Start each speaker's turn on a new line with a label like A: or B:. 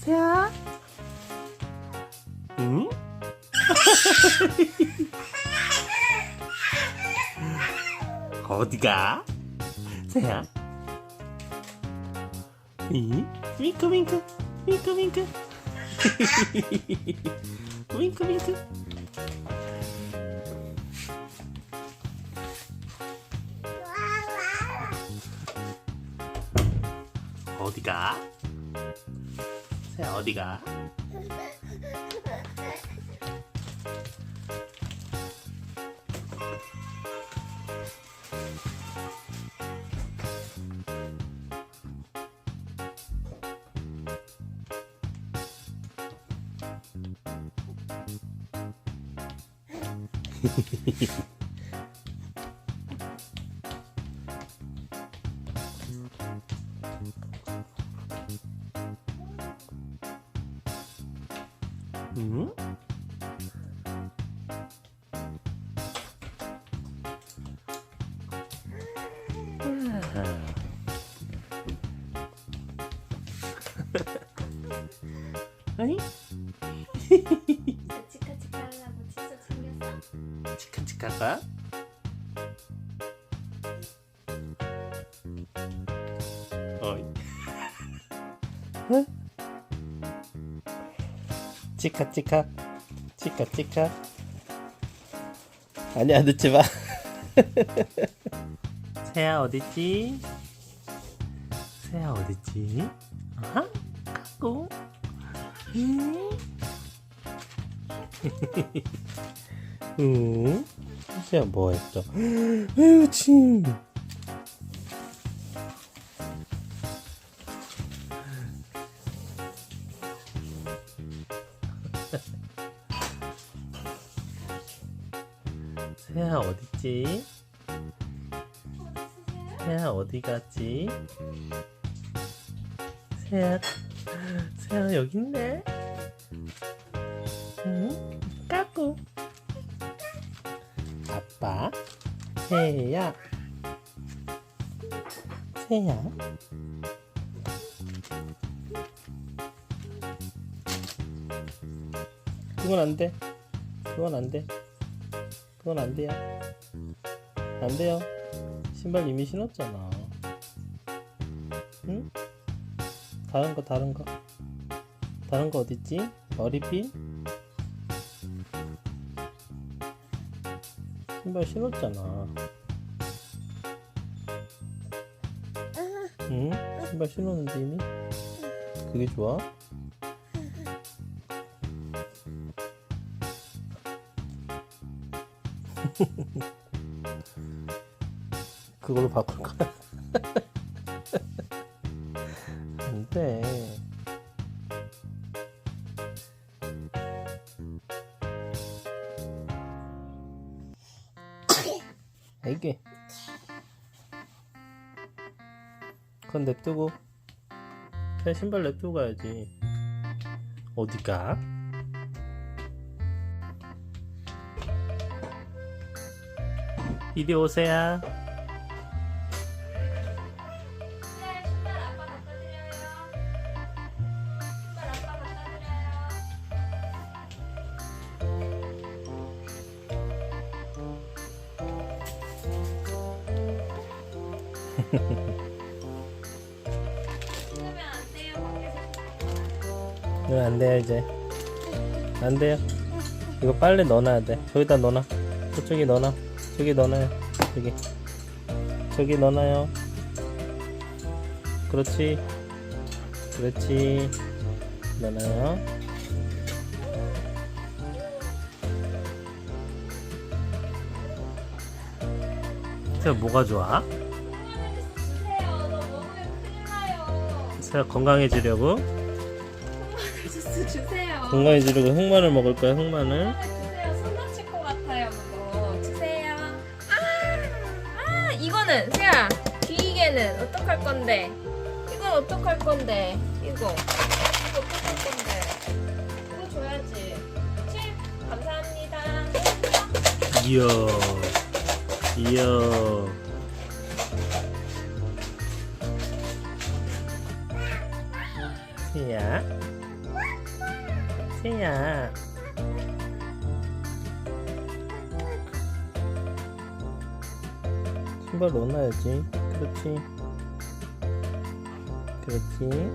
A: 새야? 응? 어디가? 이? 윙크 윙크 윙크 윙크 윙크 윙크 어디가? 새야 어디가? 응? 아이
B: 치카 치카 하려고 칫솔 챙겼어?
A: 치카 치카가 어이 응? 치카 치카 치카 치카 아니야 늦지 마 새야 어딨지? 새야 어딨지? 아하 까꿍 응? 응? 새야 뭐 했어? 아유 침 새야 어딨지? 새야 어디 갔지? 새야 새야 여기 있네. 응? 까꿍. 아빠 새야 새야 그건 안 돼 그건 안 돼 그건 안 돼요 안 돼요 신발 이미 신었잖아 응? 다른 거 다른 거 다른 거 어딨지? 머리핀? 신발 신었잖아 응? 신발 신었는데 이미? 그게 좋아? 그걸로 바꿀 거야? 안 돼. 이게. 그건 냅두고. 그냥 신발 냅두고 가야지. 어디가? 이리 오세요.
B: 네, 안 돼요
A: 이제. 안 돼요. 이거 빨리 넣어놔야 돼. 저기다 넣어놔. 저쪽에 넣어놔 저기 넣어놔요 저기 저기 넣어놔요 그렇지 그렇지 넣어놔요 새 뭐가 좋아?
B: 주세요. 너 먹으면 큰일 나요.
A: 새 건강해지려고
B: 주세요.
A: 건강해지려고 흑마늘 먹을 거야 흑마늘
B: 이거는 세야 귀이개는 어떡할 건데? 이건 어떡할 건데? 이거 이거 어떡할 건데? 이거 줘야지. 그치? 감사합니다.
A: 이야 이야 새야 세야. 신발 넣어놔야지. 그렇지. 그렇지.